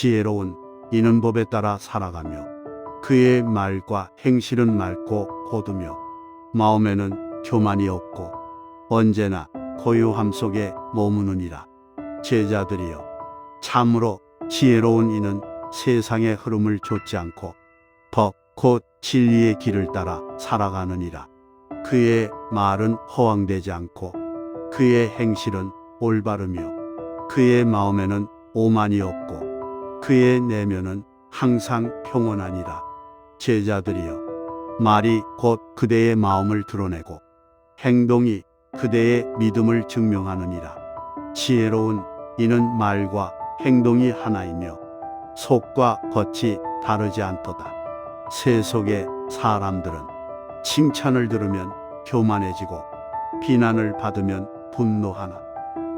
지혜로운 이는 법에 따라 살아가며 그의 말과 행실은 맑고 고두며 마음에는 교만이 없고 언제나 고요함 속에 머무느니라. 제자들이여 참으로 지혜로운 이는 세상의 흐름을 좇지 않고 법 곧 진리의 길을 따라 살아가느니라. 그의 말은 허황되지 않고 그의 행실은 올바르며 그의 마음에는 오만이 없고 그의 내면은 항상 평온하니라. 제자들이여 말이 곧 그대의 마음을 드러내고 행동이 그대의 믿음을 증명하느니라. 지혜로운 이는 말과 행동이 하나이며 속과 겉이 다르지 않도다. 세속의 사람들은 칭찬을 들으면 교만해지고 비난을 받으면 분노하나.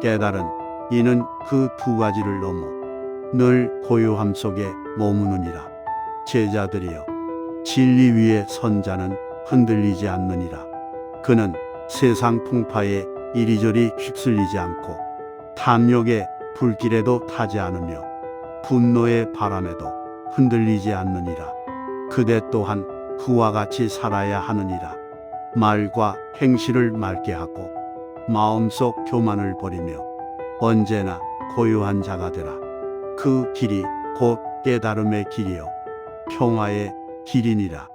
깨달은 이는 그 두 가지를 넘어 늘 고요함 속에 머무느니라. 제자들이여 진리 위에 선 자는 흔들리지 않느니라. 그는 세상 풍파에 이리저리 휩쓸리지 않고 탐욕의 불길에도 타지 않으며 분노의 바람에도 흔들리지 않느니라. 그대 또한 그와 같이 살아야 하느니라. 말과 행실을 맑게 하고 마음속 교만을 버리며 언제나 고요한 자가 되라 그 길이 곧 깨달음의 길이요. 평화의 길이니라